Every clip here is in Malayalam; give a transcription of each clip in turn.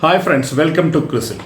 ഹായ് ഫ്രണ്ട്സ് വെൽക്കം ടു ക്രിസിൽ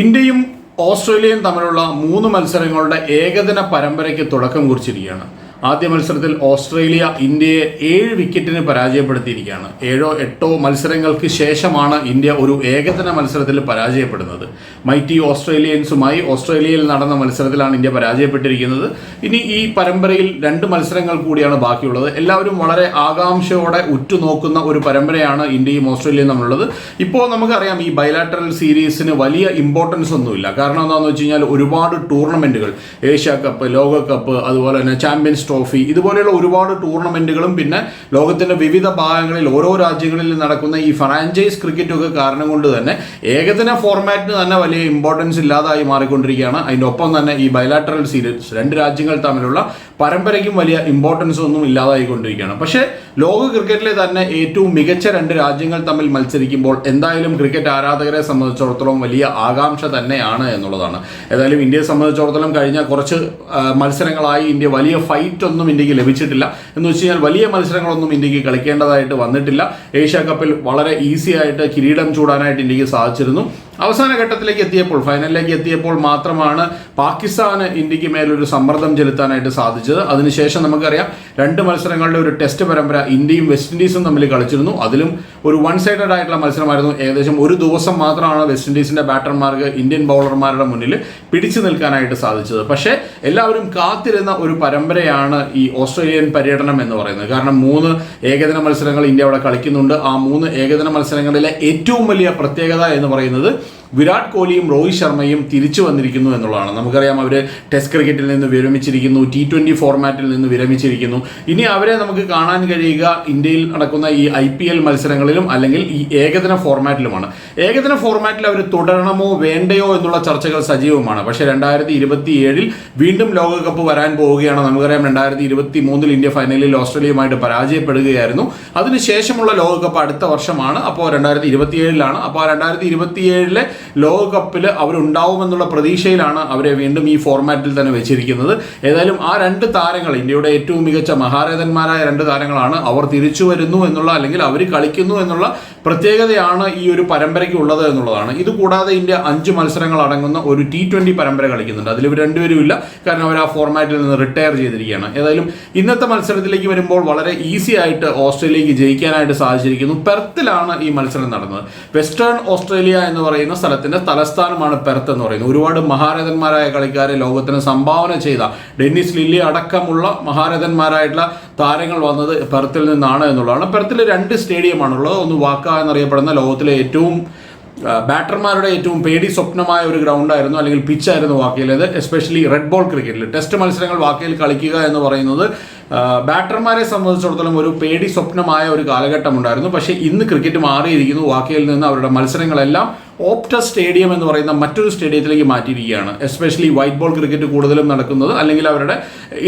ഇന്ത്യയും ഓസ്ട്രേലിയയും തമ്മിലുള്ള മൂന്ന് മത്സരങ്ങളുടെ ഏകദിന പരമ്പരയ്ക്ക് തുടക്കം കുറിച്ചിരിക്കുകയാണ്. ആദ്യ മത്സരത്തിൽ ഓസ്ട്രേലിയ ഇന്ത്യയെ ഏഴ് വിക്കറ്റിന് പരാജയപ്പെടുത്തിയിരിക്കുകയാണ്. ഏഴോ എട്ടോ മത്സരങ്ങൾക്ക് ശേഷമാണ് ഇന്ത്യ ഒരു ഏകദിന മത്സരത്തിൽ പരാജയപ്പെടുന്നത്. മൈറ്റി ഓസ്ട്രേലിയൻസുമായി ഓസ്ട്രേലിയയിൽ നടന്ന മത്സരത്തിലാണ് ഇന്ത്യ പരാജയപ്പെട്ടിരിക്കുന്നത്. ഇനി ഈ പരമ്പരയിൽ രണ്ട് മത്സരങ്ങൾ കൂടിയാണ് ബാക്കിയുള്ളത്. എല്ലാവരും വളരെ ആകാംക്ഷയോടെ ഉറ്റുനോക്കുന്ന ഒരു പരമ്പരയാണ് ഇന്ത്യയും ഓസ്ട്രേലിയയും തമ്മിലുള്ളത്. ഇപ്പോൾ നമുക്കറിയാം ഈ ബൈലാറ്ററൽ സീരീസിന് വലിയ ഇമ്പോർട്ടൻസ് ഒന്നുമില്ല. കാരണം എന്താണെന്ന് വെച്ച് കഴിഞ്ഞാൽ ഒരുപാട് ടൂർണമെന്റുകൾ ഏഷ്യ കപ്പ് ലോകകപ്പ് അതുപോലെ തന്നെ ചാമ്പ്യൻസ് ട്രോഫി ഇതുപോലെയുള്ള ഒരുപാട് ടൂർണമെന്റുകളും പിന്നെ ലോകത്തിന്റെ വിവിധ ഭാഗങ്ങളിൽ ഓരോ രാജ്യങ്ങളിൽ നടക്കുന്ന ഈ ഫ്രാഞ്ചൈസ് ക്രിക്കറ്റും ഒക്കെ കാരണം കൊണ്ട് തന്നെ ഏകദിന ഫോർമാറ്റിന് തന്നെ വലിയ ഇമ്പോർട്ടൻസ് ഇല്ലാതായി മാറിക്കൊണ്ടിരിക്കുകയാണ്. അതിന്റെ ഒപ്പം തന്നെ ഈ ബൈലാറ്ററൽ സീരീസ് രണ്ട് രാജ്യങ്ങൾ തമ്മിലുള്ള പരമ്പരയ്ക്കും വലിയ ഇമ്പോർട്ടൻസ് ഒന്നും ഇല്ലാതായിക്കൊണ്ടിരിക്കുകയാണ് പക്ഷേ ലോക ക്രിക്കറ്റിലെ തന്നെ ഏറ്റവും മികച്ച രണ്ട് രാജ്യങ്ങൾ തമ്മിൽ മത്സരിക്കുമ്പോൾ എന്തായാലും ക്രിക്കറ്റ് ആരാധകരെ സംബന്ധിച്ചിടത്തോളം വലിയ ആകാംക്ഷ തന്നെയാണ് എന്നുള്ളതാണ്. ഏതായാലും ഇന്ത്യയെ സംബന്ധിച്ചിടത്തോളം കഴിഞ്ഞ കുറച്ച് മത്സരങ്ങളായി ഇന്ത്യ വലിയ ഫൈറ്റ് ഒന്നും ഇന്ത്യയ്ക്ക് ലഭിച്ചിട്ടില്ല. എന്ന് വെച്ച് കഴിഞ്ഞാൽ വലിയ മത്സരങ്ങളൊന്നും ഇന്ത്യയ്ക്ക് കളിക്കേണ്ടതായിട്ട് വന്നിട്ടില്ല. ഏഷ്യ കപ്പിൽ വളരെ ഈസി ആയിട്ട് കിരീടം ചൂടാനായിട്ട് ഇന്ത്യയ്ക്ക് സാധിച്ചിരുന്നു. അവസാന ഘട്ടത്തിലേക്ക് എത്തിയപ്പോൾ ഫൈനലിലേക്ക് എത്തിയപ്പോൾ മാത്രമാണ് പാകിസ്ഥാന് ഇന്ത്യയ്ക്ക് മേലൊരു സമ്മർദ്ദം ചെലുത്താനായിട്ട് സാധിച്ചത്. അതിനുശേഷം നമുക്കറിയാം രണ്ട് മത്സരങ്ങളുടെ ഒരു ടെസ്റ്റ് പരമ്പര ഇന്ത്യയും വെസ്റ്റ് ഇൻഡീസും തമ്മിൽ കളിച്ചിരുന്നു. അതിലും ഒരു വൺ സൈഡഡ് ആയിട്ടുള്ള മത്സരമായിരുന്നു. ഏകദേശം ഒരു ദിവസം മാത്രമാണ് വെസ്റ്റ് ഇൻഡീസിന്റെ ബാറ്റർമാർക്ക് ഇന്ത്യൻ ബൗളർമാരുടെ മുന്നിൽ പിടിച്ചു നിൽക്കാനായിട്ട് സാധിച്ചത്. പക്ഷേ എല്ലാവരും കാത്തിരുന്ന ഒരു പരമ്പരയാണ് ഈ ഓസ്ട്രേലിയൻ പര്യടനം എന്ന് പറയുന്നത്. കാരണം മൂന്ന് ഏകദിന മത്സരങ്ങൾ ഇന്ത്യ അവിടെ കളിക്കുന്നുണ്ട്. ആ മൂന്ന് ഏകദിന മത്സരങ്ങളിലെ ഏറ്റവും വലിയ പ്രത്യേകത എന്ന് പറയുന്നത് വിരാട് കോഹ്ലിയും രോഹിത് ശർമ്മയും തിരിച്ചു വന്നിരിക്കുന്നു എന്നുള്ളതാണ്. നമുക്കറിയാം അവർ ടെസ്റ്റ് ക്രിക്കറ്റിൽ നിന്ന് വിരമിച്ചിരിക്കുന്നു ടി ട്വന്റി ഫോർമാറ്റിൽ നിന്ന് വിരമിച്ചിരിക്കുന്നു. ഇനി അവരെ നമുക്ക് കാണാൻ കഴിയുക ഇന്ത്യയിൽ നടക്കുന്ന ഈ ഐ പി എൽ മത്സരങ്ങളിലും അല്ലെങ്കിൽ ഈ ഏകദിന ഫോർമാറ്റിലുമാണ് ഏകദിന ഫോർമാറ്റിൽ അവർ തുടരണമോ വേണ്ടയോ എന്നുള്ള ചർച്ചകൾ സജീവമാണ്. പക്ഷേ രണ്ടായിരത്തി ഇരുപത്തി ഏഴിൽ വീണ്ടും ലോകകപ്പ് വരാൻ പോവുകയാണ്. നമുക്കറിയാം രണ്ടായിരത്തി ഇരുപത്തി മൂന്നിൽ ഇന്ത്യ ഫൈനലിൽ ഓസ്ട്രേലിയയുമായിട്ട് പരാജയപ്പെടുകയായിരുന്നു. അതിനുശേഷമുള്ള ലോകകപ്പ് അടുത്ത വർഷമാണ്. അപ്പോൾ രണ്ടായിരത്തി ഇരുപത്തി ഏഴിലാണ് അപ്പോൾ രണ്ടായിരത്തി ഇരുപത്തി ഏഴിലെ ലോകകപ്പിൽ അവരുണ്ടാവുമെന്നുള്ള പ്രതീക്ഷയിലാണ് അവരെ വീണ്ടും ഈ ഫോർമാറ്റിൽ തന്നെ വെച്ചിരിക്കുന്നത്. ഏതായാലും ആ രണ്ട് താരങ്ങൾ ഇന്ത്യയുടെ ഏറ്റവും മികച്ച മഹാരഥന്മാരായ രണ്ട് താരങ്ങളാണ് അവർ തിരിച്ചു വരുന്നു എന്നുള്ള അല്ലെങ്കിൽ അവർ കളിക്കുന്നു എന്നുള്ള പ്രത്യേകതയാണ് ഈ ഒരു പരമ്പരയ്ക്ക് ഉള്ളത് എന്നുള്ളതാണ്. ഇതുകൂടാതെ ഇന്ത്യ അഞ്ച് മത്സരങ്ങൾ അടങ്ങുന്ന ഒരു ടി ട്വന്റി പരമ്പര കളിക്കുന്നുണ്ട്. അതിൽ ഇവർ രണ്ടുപേരും ഇല്ല. കാരണം അവർ ആ ഫോർമാറ്റിൽ നിന്ന് റിട്ടയർ ചെയ്തിരിക്കുകയാണ്. ഏതായാലും ഇന്നത്തെ മത്സരത്തിലേക്ക് വരുമ്പോൾ വളരെ ഈസി ആയിട്ട് ഓസ്ട്രേലിയക്ക് ജയിക്കാനായിട്ട് സാധിച്ചിരിക്കുന്നു. പെർത്തിലാണ് ഈ മത്സരം നടന്നത്. വെസ്റ്റേൺ ഓസ്ട്രേലിയ എന്ന് പറയുന്ന സ്ഥലത്തിന്റെ തലസ്ഥാനമാണ് പെർത്ത് എന്ന് പറയുന്നത് ഒരുപാട് മഹാരഥന്മാരായ കളിക്കാരെ ലോകത്തിന് സംഭാവന ചെയ്ത ഡെന്നിസ് ലില്ലി അടക്കമുള്ള മഹാരഥന്മാരായിട്ടുള്ള താരങ്ങൾ വന്നത് പെർത്തിൽ നിന്നാണ് എന്നുള്ളതാണ്. പെർത്തിൽ രണ്ട് സ്റ്റേഡിയമാണുള്ളത്. ഒന്ന് വാക്ക എന്നറിയപ്പെടുന്ന ലോകത്തിലെ ഏറ്റവും ബാറ്റർമാരുടെ ഏറ്റവും പേടി സ്വപ്നമായ ഒരു ഗ്രൗണ്ടായിരുന്നു അല്ലെങ്കിൽ പിച്ചായിരുന്നു വാക്കയിലേത് എസ്പെഷ്യലി റെഡ് ബോൾ ക്രിക്കറ്റിൽ. ടെസ്റ്റ് മത്സരങ്ങൾ വാക്കയിൽ കളിക്കുക എന്ന് പറയുന്നത് ബാറ്റർമാരെ സംബന്ധിച്ചിടത്തോളം ഒരു പേടി സ്വപ്നമായ ഒരു കാലഘട്ടം ഉണ്ടായിരുന്നു പക്ഷേ ഇന്ന് ക്രിക്കറ്റ് മാറിയിരിക്കുന്നു. വാക്കയിൽ നിന്ന് അവരുടെ മത്സരങ്ങളെല്ലാം ഓപ്റ്റ സ്റ്റേഡിയം എന്ന് പറയുന്ന മറ്റൊരു സ്റ്റേഡിയത്തിലേക്ക് മാറ്റിയിരിക്കുകയാണ്. എസ്പെഷ്യലി വൈറ്റ് ബോൾ ക്രിക്കറ്റ് കൂടുതലും നടക്കുന്നത്. അല്ലെങ്കിൽ അവരുടെ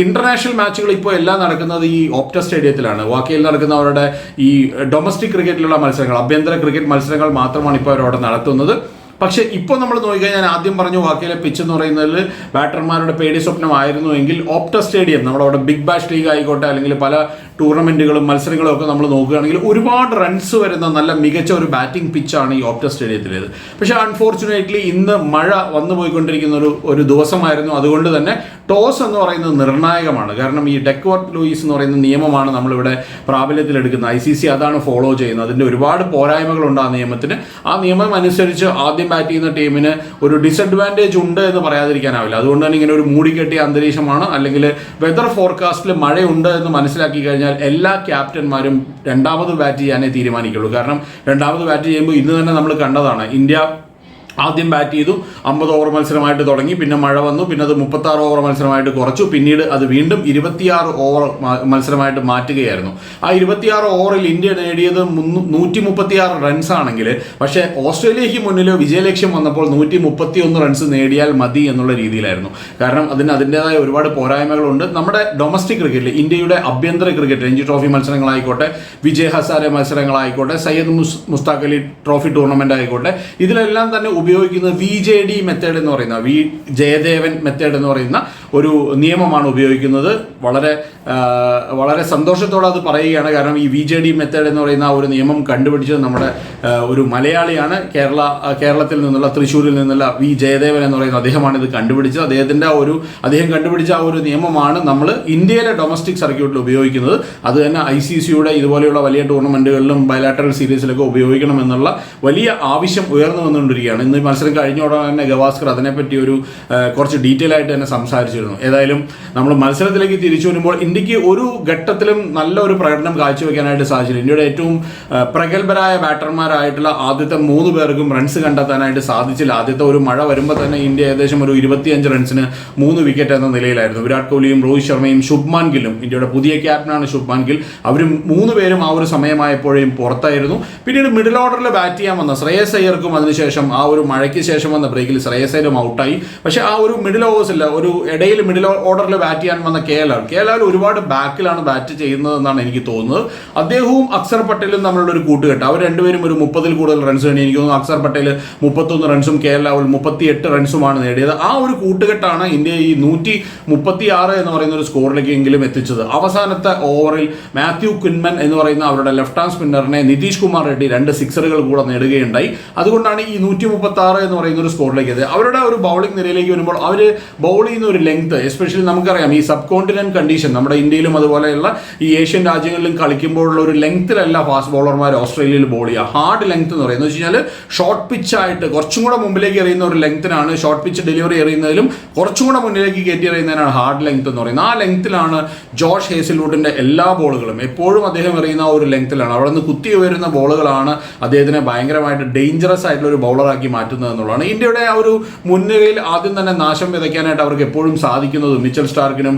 ഇന്റർനാഷണൽ മാച്ചുകൾ ഇപ്പോൾ എല്ലാം നടക്കുന്നത് ഈ ഓപ്റ്റ സ്റ്റേഡിയത്തിലാണ് വാക്കിയിൽ നടക്കുന്ന അവരുടെ ഈ ഡൊമസ്റ്റിക് ക്രിക്കറ്റിലുള്ള മത്സരങ്ങൾ ആഭ്യന്തര ക്രിക്കറ്റ് മത്സരങ്ങൾ മാത്രമാണ് ഇപ്പോൾ അവരവിടെ നടത്തുന്നത്. പക്ഷേ ഇപ്പോൾ നമ്മൾ നോക്കിക്കഴിഞ്ഞാൽ ഞാൻ ആദ്യം പറഞ്ഞു വാക്കിലെ പിച്ച് എന്ന് പറയുന്നതിൽ ബാറ്റർമാരുടെ പേടി സ്വപ്നമായിരുന്നു എങ്കിൽ ഓപ്റ്റ സ്റ്റേഡിയം നമ്മളവിടെ ബിഗ് ബാഷ് ലീഗ് ആയിക്കോട്ടെ അല്ലെങ്കിൽ പല ടൂർണമെന്റുകളും മത്സരങ്ങളും ഒക്കെ നമ്മൾ നോക്കുകയാണെങ്കിൽ ഒരുപാട് റൺസ് വരുന്ന നല്ല മികച്ച ഒരു ബാറ്റിംഗ് പിച്ചാണ് ഈ ഓപ്റ്റ സ്റ്റേഡിയത്തിലേത് പക്ഷേ അൺഫോർച്ചുനേറ്റ്ലി ഇന്ന് മഴ വന്നു പോയിക്കൊണ്ടിരിക്കുന്ന ഒരു ഒരു ദിവസമായിരുന്നു. അതുകൊണ്ട് തന്നെ ടോസ് എന്ന് പറയുന്നത് നിർണായകമാണ്. കാരണം ഈ ഡെക്വർട്ട് ലൂയിസ് എന്ന് പറയുന്ന നിയമമാണ് നമ്മളിവിടെ പ്രാബല്യത്തിലെടുക്കുന്നത്. ഐ സി സി അതാണ് ഫോളോ ചെയ്യുന്നത്. അതിന്റെ ഒരുപാട് പോരായ്മകളുണ്ട് ആ നിയമത്തിന്. ആ നിയമം അനുസരിച്ച് ആദ്യം ബാറ്റ് ചെയ്യുന്ന ടീമിന് ഒരു ഡിസഡ്വാന്റേജ് ഉണ്ട് എന്ന് പറയാതിരിക്കാനാവില്ല. അതുകൊണ്ട് തന്നെ ഇങ്ങനെ ഒരു മൂടിക്കെട്ടിയ അന്തരീക്ഷമാണ്. അല്ലെങ്കിൽ വെതർ ഫോർകാസ്റ്റിൽ മഴയുണ്ട് എന്ന് മനസ്സിലാക്കി കഴിഞ്ഞാൽ എല്ലാ ക്യാപ്റ്റന്മാരും രണ്ടാമത് ബാറ്റ് ചെയ്യാനേ തീരുമാനിക്കുള്ളൂ. കാരണം രണ്ടാമത് ബാറ്റ് ചെയ്യുമ്പോൾ ഇന്ന് തന്നെ നമ്മൾ കണ്ടതാണ് ഇന്ത്യ ആദ്യം ബാറ്റ് ചെയ്തു. അമ്പത് ഓവർ മത്സരമായിട്ട് തുടങ്ങി. പിന്നെ മഴ വന്നു. പിന്നെ അത് മുപ്പത്താറ് ഓവർ മത്സരമായിട്ട് കുറച്ചു. പിന്നീട് അത് വീണ്ടും ഇരുപത്തിയാറ് ഓവർ മത്സരമായിട്ട് മാറ്റുകയായിരുന്നു. ആ ഇരുപത്തിയാറ് ഓവറിൽ ഇന്ത്യ നേടിയത് നൂറ്റി മുപ്പത്തിയാറ് റൺസ് ആണെങ്കിൽ പക്ഷേ ഓസ്ട്രേലിയയ്ക്ക് മുന്നിൽ വിജയലക്ഷ്യം വന്നപ്പോൾ നൂറ്റി മുപ്പത്തി ഒന്ന് റൺസ് നേടിയാൽ മതി എന്നുള്ള രീതിയിലായിരുന്നു. കാരണം അതിന് അതിന്റെതായ ഒരുപാട് പോരായ്മകളുണ്ട്. നമ്മുടെ ഡൊമസ്റ്റിക് ക്രിക്കറ്റിൽ ഇന്ത്യയുടെ ആഭ്യന്തര ക്രിക്കറ്റ് രഞ്ജി ട്രോഫി മത്സരങ്ങളായിക്കോട്ടെ വിജയ് ഹസാരെ മത്സരങ്ങളായിക്കോട്ടെ സയ്യദ് മുസ് മുസ്താഖ് അലി ട്രോഫി ടൂർണമെന്റ് ആയിക്കോട്ടെ ഇതിലെല്ലാം തന്നെ ഉപയോഗിക്കുന്നത് വി ജെ ഡി മെത്തേഡ് എന്ന് പറയുന്ന വി ജയദേവൻ മെത്തേഡ് എന്ന് പറയുന്ന ഒരു നിയമമാണ് ഉപയോഗിക്കുന്നത്. വളരെ വളരെ സന്തോഷത്തോടെ അത് പറയുകയാണ്. കാരണം ഈ വി ജെ ഡി മെത്തേഡ് എന്ന് പറയുന്ന ആ ഒരു നിയമം കണ്ടുപിടിച്ചത് നമ്മുടെ ഒരു മലയാളിയാണ്. കേരള കേരളത്തിൽ നിന്നുള്ള തൃശ്ശൂരിൽ നിന്നുള്ള വി ജയദേവൻ എന്ന് പറയുന്ന അദ്ദേഹമാണ് ഇത് കണ്ടുപിടിച്ചത്. അദ്ദേഹത്തിന്റെ ആ ഒരു അദ്ദേഹം കണ്ടുപിടിച്ച ആ ഒരു നിയമമാണ് നമ്മൾ ഇന്ത്യയിലെ ഡൊമസ്റ്റിക് സർക്യൂട്ടിൽ ഉപയോഗിക്കുന്നത്. അത് തന്നെ ഐ സി സിയുടെ ഇതുപോലെയുള്ള വലിയ ടൂർണമെന്റുകളിലും ബയലാറ്ററൽ സീരീസിലൊക്കെ ഉപയോഗിക്കണം എന്നുള്ള വലിയ ആവശ്യം ഉയർന്നു വന്നുകൊണ്ടിരിക്കുകയാണ്. ഇന്ന് മത്സരം കഴിഞ്ഞ ഉടനെ തന്നെ ഗവാസ്കർ അതിനെപ്പറ്റി ഒരു കുറച്ച് ഡീറ്റെയിൽ ആയിട്ട് തന്നെ സംസാരിച്ചിരുന്നു. ഏതായാലും നമ്മൾ മത്സരത്തിലേക്ക് തിരിച്ചു വരുമ്പോൾ ഇന്ത്യയ്ക്ക് ഒരു ഘട്ടത്തിലും നല്ല ഒരു പ്രകടനം കാഴ്ചവെക്കാനായിട്ട് സാധിച്ചില്ല. ഇന്ത്യയുടെ ഏറ്റവും പ്രഗത്ഭരായ ബാറ്റർമാരായിട്ടുള്ള ആദ്യത്തെ മൂന്ന് പേർക്കും റൺസ് കണ്ടെത്താനായിട്ട് സാധിച്ചില്ല. ആദ്യത്തെ ഒരു മഴ വരുമ്പോൾ തന്നെ ഇന്ത്യ ഏകദേശം ഒരു ഇരുപത്തിയഞ്ച് റൺസിന് മൂന്ന് വിക്കറ്റ് എന്ന നിലയിലായിരുന്നു. വിരാട് കോഹ്ലിയും രോഹിത് ശർമ്മയും ശുഭ്മാൻ ഗില്ലും ഇന്ത്യയുടെ പുതിയ ക്യാപ്റ്റനാണ് ശുഭ്മാൻ ഗിൽ. അവരും മൂന്ന് പേരും ആ ഒരു സമയമായപ്പോഴേയും പുറത്തായിരുന്നു. പിന്നീട് മിഡിൽ ഓർഡറിൽ ബാറ്റ് ചെയ്യാൻ വന്ന ശ്രേയസ് അയ്യർക്കും അതിനുശേഷം ആ ഒരു മഴയ്ക്ക് ശേഷം വന്ന ബ്രേക്കിൽ ശ്രേയസേനും ഔട്ടായി പക്ഷേ ആ ഒരു മിഡിൽ ഓവേഴ്സില്ല ഒരു ഇടയിൽ മിഡിൽ ഓർഡറിൽ ബാറ്റ് ചെയ്യാൻ വന്ന K L R K L R ഒരുപാട് ബാക്കിലാണ് ബാറ്റ് ചെയ്യുന്നതെന്നാണ് എനിക്ക് തോന്നുന്നത്. അദ്ദേഹവും അക്സർ പട്ടേലും തമ്മിലുള്ള ഒരു കൂട്ടുകെട്ട്. അവർ രണ്ടുപേരും ഒരു മുപ്പതിൽ കൂടുതൽ റൺസ് നേടി. എനിക്ക് തോന്നുന്നു അക്സർ പട്ടേൽ മുപ്പത്തൊന്ന് റൺസും കെ എൽ രാഹുൽ മുപ്പത്തി എട്ട് റൺസുമാണ് നേടിയത്. ആ ഒരു കൂട്ടുകെട്ടാണ് ഇന്ത്യ ഈ നൂറ്റി മുപ്പത്തി ആറ് എന്ന് പറയുന്ന ഒരു സ്കോറിലേക്ക് എങ്കിലും എത്തിച്ചത്. അവസാനത്തെ ഓവറിൽ മാത്യു കുൻമൻ എന്ന് പറയുന്ന അവരുടെ ലെഫ്റ്റ് ഹാൻഡ് സ്പിന്നറിനെ നിതീഷ് കുമാർ റെഡ്ഡി രണ്ട് സിക്സറുകൾ കൂടെ നേടുകയുണ്ടായി. അതുകൊണ്ടാണ് ഈ നൂറ്റി മുപ്പത്തി ആറ് എന്ന് പറയുന്ന ഒരു സ്കോറിലേക്ക് എത്തി. അവരുടെ ഒരു ബൗളിംഗ് നിരയിലേക്ക് വരുമ്പോൾ അവർ ബൗൾ ചെയ്യുന്ന ഒരു ലെങ്ത് എസ്പെഷ്യലി നമുക്കറിയാം ഈ സബ് കോണ്ടിനെന്റ് കണ്ടീഷൻ നമ്മുടെ ഇന്ത്യയിലും അതുപോലെയുള്ള ഈ ഏഷ്യൻ രാജ്യങ്ങളിലും കളിക്കുമ്പോഴുള്ള ഒരു ലെങ്ത്തിലല്ല ഫാസ്റ്റ് ബൗളർമാർ ഓസ്ട്രേലിയയിൽ ബോൾ ചെയ്യുക. ഹാർഡ് ലെങ്ത് എന്ന് പറയുന്നത്. വെച്ച് കഴിഞ്ഞാൽ ഷോർട്ട് പിച്ചായിട്ട് കുറച്ചും കൂടെ മുമ്പിലേക്ക് എറിയുന്ന ഒരു ലെങ്ത്തിനാണ് ഷോർട്ട് പിച്ച് ഡെലിവറി എറിയുന്നതിലും കുറച്ചും കൂടെ മുന്നിലേക്ക് കയറ്റി എറിയുന്നതിനാണ് ഹാർഡ് ലെങ്ത് എന്ന് പറയുന്നത്. ആ ലെങ്ത്തിലാണ് ജോഷ് ഹേസിൽവുഡിന്റെ എല്ലാ ബോളുകളും എപ്പോഴും അദ്ദേഹം എറിയുന്ന ഒരു ലെങ്ത്തിലാണ് അവിടെ നിന്ന് കുത്തി ഉയരുന്ന ബോളുകളാണ് അദ്ദേഹത്തിനെ ഭയങ്കരമായിട്ട് ഡേഞ്ചറസ് ആയിട്ടുള്ള ഒരു ബൗളറാക്കി മാറ്റുന്നത് എന്നുള്ളതാണ് ഇന്ത്യയുടെ ആ ഒരു മുൻനിരയിൽ ആദ്യം തന്നെ നാശം വിതയ്ക്കാനായിട്ട് അവർക്ക് എപ്പോഴും സാധിക്കുന്നതും മിച്ചൽ സ്റ്റാർക്കിനും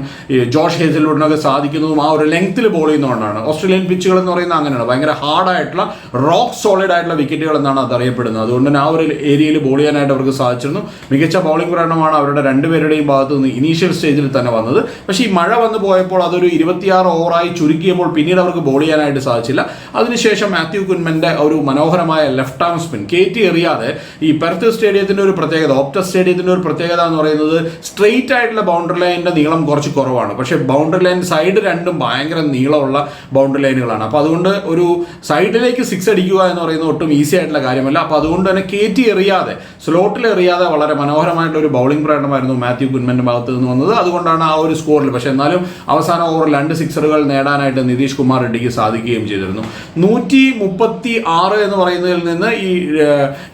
ജോഷ് ഹേസൽവുഡിനൊക്കെ സാധിക്കുന്നതും ആ ഒരു ലെങ്ത്തിൽ ബോൾ ചെയ്യുന്നതുകൊണ്ടാണ്. ഓസ്ട്രേലിയൻ പിച്ചുകൾ എന്ന് പറയുന്നത് അങ്ങനെയാണ്. ഭയങ്കര ഹാർഡായിട്ടുള്ള റോക്ക് സോളിഡ് ആയിട്ടുള്ള വിക്കറ്റുകൾ എന്നാണ് അത് അറിയപ്പെടുന്നത് അതുകൊണ്ട് തന്നെ ആ ഒരു ഏരിയയിൽ ബോൾ ചെയ്യാനായിട്ട് അവർക്ക് സാധിച്ചിരുന്നു. മികച്ച ബൗളിംഗ് പ്രകടനമാണ് അവരുടെ രണ്ടുപേരുടെയും ഭാഗത്ത് നിന്ന് ഇനീഷ്യൽ സ്റ്റേജിൽ തന്നെ വന്നത്. പക്ഷേ ഈ മഴ വന്നു പോയപ്പോൾ അതൊരു ഇരുപത്തിയാറ് ഓവറായി ചുരുക്കിയപ്പോൾ പിന്നീട് അവർക്ക് ബോൾ ചെയ്യാനായിട്ട് സാധിച്ചില്ല. അതിനുശേഷം മാത്യു കുൻമന്റെ ഒരു മനോഹരമായ ലെഫ്റ്റ് ആം സ്പിൻ. കയറ്റി എറിയാതെ ഈ പെർത്ത് സ്റ്റേഡിയത്തിന്റെ ഒരു പ്രത്യേകത ഓപ്റ്റ സ്റ്റേഡിയത്തിന്റെ ഒരു പ്രത്യേകത എന്ന് പറയുന്നത് സ്ട്രെയിറ്റ് ആയിട്ടുള്ള ബൗണ്ടറി ലൈനിന്റെ നീളം കുറച്ച് കുറവാണ്. പക്ഷേ ബൗണ്ടറി ലൈൻ സൈഡ് രണ്ടും ഭയങ്കര നീളമുള്ള ബൗണ്ടറി ലൈനുകളാണ് അപ്പോൾ അതുകൊണ്ട് ഒരു സൈഡിലേക്ക് സിക്സ് അടിക്കുക എന്ന് പറയുന്നത് ഒട്ടും ഈസി ആയിട്ടുള്ള കാര്യമല്ല. അപ്പോൾ അതുകൊണ്ട് തന്നെ കയറ്റി എറിയാതെ സ്ലോട്ടിൽ എറിയാതെ വളരെ മനോഹരമായിട്ടുള്ള ഒരു ബൗളിംഗ് പ്രകടനമായിരുന്നു മാത്യു കുൻമന്റെ ഭാഗത്ത് നിന്ന് വന്നത്. അതുകൊണ്ടാണ് ആ ഒരു സ്കോറിൽ പക്ഷേ എന്നാലും അവസാന ഓവറിൽ രണ്ട് സിക്സറുകൾ നേടാനായിട്ട് നിതീഷ് കുമാർ റെഡ്ഡിക്ക് സാധിക്കുകയും ചെയ്തിരുന്നു. നൂറ്റി മുപ്പത്തി ആറ് എന്ന് പറയുന്നതിൽ നിന്ന് ഈ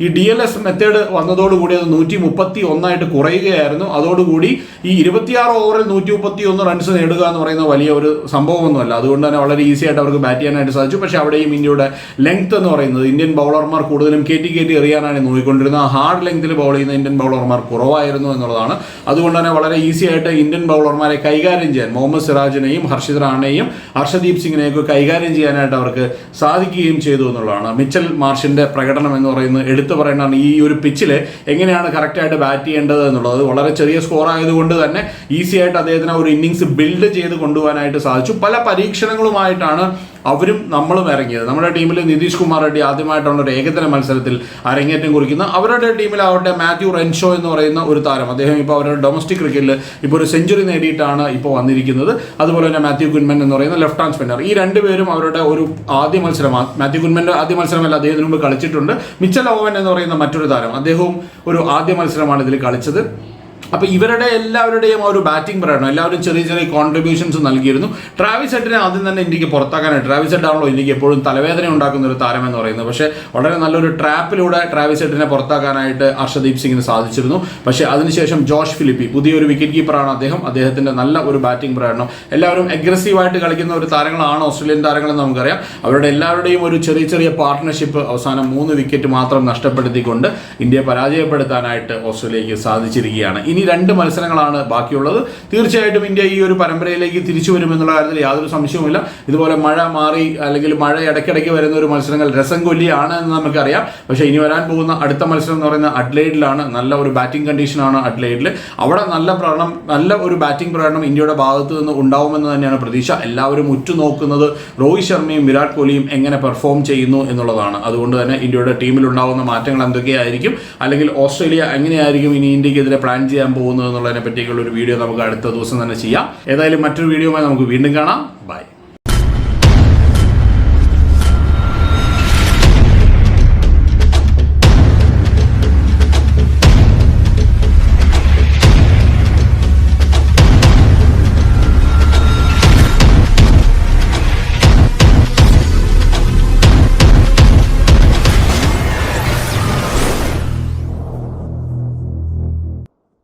ഈ ഡി എൽ എസ് മെത്തേഡ് വന്നതോടുകൂടി അത് നൂറ്റി മുപ്പത്തി ഒന്നായിട്ട് കുറയുകയായിരുന്നു. അതോടുകൂടി ഈ ഇരുപത്തിയാറ് ഓവറിൽ നൂറ്റി മുപ്പത്തി ഒന്ന് റൺസ് നേടുക എന്ന് പറയുന്ന വലിയ ഒരു സംഭവമൊന്നുമല്ല. അതുകൊണ്ട് തന്നെ വളരെ ഈസി ആയിട്ട് അവർക്ക് ബാറ്റ് ചെയ്യാനായിട്ട് സാധിച്ചു. പക്ഷേ അവിടെയും ഇന്ത്യയുടെ ലെങ്ത് എന്ന് പറയുന്നത് ഇന്ത്യൻ ബൗളർമാർ കൂടുതലും കയറ്റി കയറ്റി എറിയാനാണ് നോക്കിക്കൊണ്ടിരുന്നത്. ഹാർഡ് ലെങ്ത്തിൽ ബൗൾ ചെയ്യുന്ന ഇന്ത്യൻ ബൗളർമാർ കുറവായിരുന്നു എന്നുള്ളതാണ്. അതുകൊണ്ട് തന്നെ വളരെ ഈസി ആയിട്ട് ഇന്ത്യൻ ബൗളർമാരെ കൈകാര്യം ചെയ്യാൻ മുഹമ്മദ് സിറാജിനെയും ഹർഷിത് റാണയെയും ഹർഷദീപ് സിംഗിനെയൊക്കെ കൈകാര്യം ചെയ്യാനായിട്ട് അവർക്ക് സാധിക്കുകയും ചെയ്തു എന്നുള്ളതാണ്. മിച്ചൽ മാർഷിന്റെ പ്രകടനം എന്ന് പറയുന്നത് എടുത്തു പറയേണ്ടതാണ്. ഈ ഒരു പിച്ചിൽ എങ്ങനെയാണ് കറക്റ്റായിട്ട് ബാറ്റ് ചെയ്യേണ്ടത് എന്നുള്ളത്. വളരെ ചെറിയ സ്കോർ ആയതുകൊണ്ട് തന്നെ ഈസി ആയിട്ട് അദ്ദേഹത്തിന് ഒരു ഇന്നിങ്സ് ബിൽഡ് ചെയ്ത് കൊണ്ടുപോകാനായിട്ട് സാധിച്ചു. പല പരീക്ഷണങ്ങളുമായിട്ടാണ് അവരും നമ്മളും ഇറങ്ങിയത്. നമ്മുടെ ടീമിൽ നിതീഷ് കുമാർ റെഡ്ഡി ആദ്യമായിട്ടാണ് ഒരു ഏകദിന മത്സരത്തിൽ അരങ്ങേറ്റം കുറിക്കുന്നത്. അവരുടെ ടീമിൽ അവരുടെ മാത്യു റെൻഷോ എന്ന് പറയുന്ന ഒരു താരം. അദ്ദേഹം ഇപ്പോൾ അവരുടെ ഡൊമസ്റ്റിക് ക്രിക്കറ്റിൽ ഇപ്പോൾ ഒരു സെഞ്ചുറി നേടിയിട്ടാണ് ഇപ്പോൾ വന്നിരിക്കുന്നത്. അതുപോലെ തന്നെ മാത്യു കുൻമൻ എന്ന് പറയുന്ന ലെഫ്റ്റ് ഹാൻഡ് സ്പിന്നർ ഈ രണ്ടുപേരും അവരുടെ ഒരു ആദ്യ മത്സരം മാത്യു കുൻമന്റെ ആദ്യ മത്സരമല്ല അദ്ദേഹത്തിന് മുമ്പ് കളിച്ചിട്ടുണ്ട്. മിച്ചൽ ഓവൻ എന്ന് പറയുന്ന മറ്റൊരു താരം. അദ്ദേഹവും ഒരു ആദ്യ മത്സരമാണ് ഇതിൽ കളിച്ചത്. അപ്പോൾ ഇവരുടെ എല്ലാവരുടെയും ഒരു ബാറ്റിംഗ് പറയണം എല്ലാവരും ചെറിയ ചെറിയ കോൺട്രിബ്യൂഷൻസ് നൽകിയിരുന്നു. ട്രാവിസ് ഹെഡിനെ ആദ്യം തന്നെ ഇന്ത്യയ്ക്ക് പുറത്താക്കാനായിട്ട് ട്രാവിസ് ഹെഡാണല്ലോ ഇന്ത്യയ്ക്ക് എപ്പോഴും തലവേദന ഉണ്ടാക്കുന്ന ഒരു താരം എന്ന് പറയുന്നത്. പക്ഷേ വളരെ നല്ലൊരു ട്രാപ്പിലൂടെ ട്രാവിസ് ഹെഡിനെ പുറത്താക്കാനായിട്ട് അർഷദീപ് സിംഗിന് സാധിച്ചിരുന്നു. പക്ഷേ അതിനുശേഷം ജോഷ് ഫിലിപ്പി പുതിയൊരു വിക്കറ്റ് കീപ്പറാണ് അദ്ദേഹം. അദ്ദേഹത്തിന്റെ നല്ല ഒരു ബാറ്റിംഗ് പ്രകടനം എല്ലാവരും അഗ്രസീവായിട്ട് കളിക്കുന്ന ഒരു താരങ്ങളാണ് ഓസ്ട്രേലിയൻ താരങ്ങളെന്ന് നമുക്കറിയാം. അവരുടെ എല്ലാവരുടെയും ഒരു ചെറിയ ചെറിയ പാർട്ട്ണർഷിപ്പ് അവസാനം മൂന്ന് വിക്കറ്റ് മാത്രം നഷ്ടപ്പെടുത്തിക്കൊണ്ട് ഇന്ത്യയെ പരാജയപ്പെടുത്താനായിട്ട് ഓസ്ട്രേലിയക്ക് സാധിച്ചിരിക്കുകയാണ്. ഇനി രണ്ട് മത്സരങ്ങളാണ് ബാക്കിയുള്ളത്. തീർച്ചയായിട്ടും ഇന്ത്യ ഈ ഒരു പരമ്പരയിലേക്ക് തിരിച്ചു വരുമെന്നുള്ള കാര്യത്തിൽ യാതൊരു സംശയവുമില്ല. ഇതുപോലെ മഴ മാറി അല്ലെങ്കിൽ മഴ ഇടയ്ക്കിടയ്ക്ക് വരുന്ന ഒരു മത്സരങ്ങൾ രസം കൊല്ലിയാണ് എന്ന് നമുക്കറിയാം. പക്ഷേ ഇനി വരാൻ പോകുന്ന അടുത്ത മത്സരം എന്ന് പറയുന്നത് അഡ്ലൈഡിലാണ്. നല്ല ഒരു ബാറ്റിംഗ് കണ്ടീഷനാണ് അഡ്ലൈഡിൽ. അവിടെ നല്ല പ്രകടനം നല്ല ഒരു ബാറ്റിംഗ് പ്രകടനം ഇന്ത്യയുടെ ഭാഗത്ത് നിന്ന് ഉണ്ടാവുമെന്ന് തന്നെയാണ് പ്രതീക്ഷ. എല്ലാവരും ഉറ്റുനോക്കുന്നത് രോഹിത് ശർമ്മയും വിരാട് കോഹ്ലിയും എങ്ങനെ പെർഫോം ചെയ്യുന്നു എന്നുള്ളതാണ്. അതുകൊണ്ട് തന്നെ ഇന്ത്യയുടെ ടീമിൽ ഉണ്ടാകുന്ന മാറ്റങ്ങൾ എന്തൊക്കെയായിരിക്കും? അല്ലെങ്കിൽ ഓസ്ട്രേലിയ എങ്ങനെയായിരിക്കും ഇനി ഇന്ത്യക്കെതിരെ പ്ലാൻ ചെയ്യാൻ പോകുന്നത് എന്നുള്ളതിനെ പറ്റിയുള്ള ഒരു വീഡിയോ നമുക്ക് അടുത്ത ദിവസം തന്നെ ചെയ്യാം. ഏതായാലും മറ്റൊരു വീഡിയോയുമായി നമുക്ക് വീണ്ടും കാണാം. ബൈ